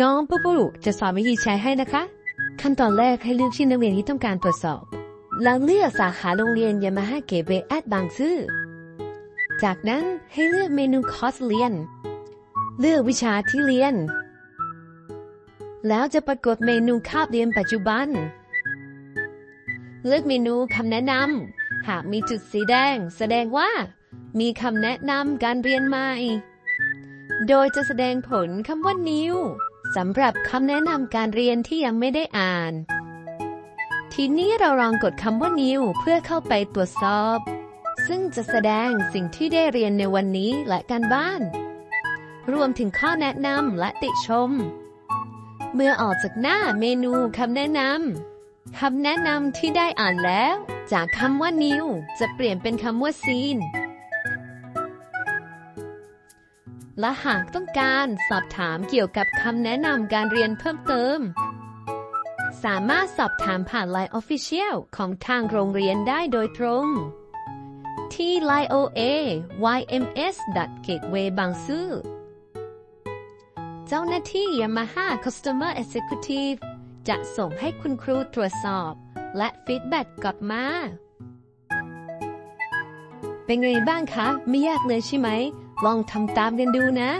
น้องปุ๊ปุจะสอนวิธีใช้ให้นะคะ ขั้นตอนแรกให้เลือกชื่อนักเรียนที่ต้องการตรวจสอบหลังเลือกสาขาโรงเรียนยามาฮ่าเกเวแอดบางซื่อ จากนั้นให้เลือกเมนูคอร์สเรียน เลือกวิชาที่เรียน แล้วจะปรากฏเมนูคาบเรียนปัจจุบัน เลือกเมนูคำแนะนำหากมีจุดสีแดง แสดงว่า มีคำแนะนำการเรียนใหม่ โดยจะแสดงผลคำว่า new สำหรับคำแนะนำการเรียนที่ยังไม่ได้อ่าน ทีนี้เราลองกดคำว่า new เพื่อเข้าไปตรวจสอบ ซึ่งจะแสดงสิ่งที่ได้เรียนในวันนี้และการบ้าน รวมถึงข้อแนะนำและติชม เมื่อออกจากหน้าเมนูคำแนะนำคำแนะนำที่ได้อ่านแล้ว จากคำว่า new จะเปลี่ยนเป็นคำว่า seen และหากต้องการสอบถามเกี่ยวกับคำแนะนำการเรียนเพิ่มเติม สามารถสอบถามผ่าน Line Official ของทางโรงเรียนได้โดยตรง ที่ line oa yms gateway บางซื่อเจ้าหน้าที่ Yamaha Customer Executive จะส่งให้คุณครูตรวจสอบ และฟีดแบ็กกลับมา เป็นไงบ้างคะ ไม่ยากเลยใช่ไหม ลองทำตามกันดูนะ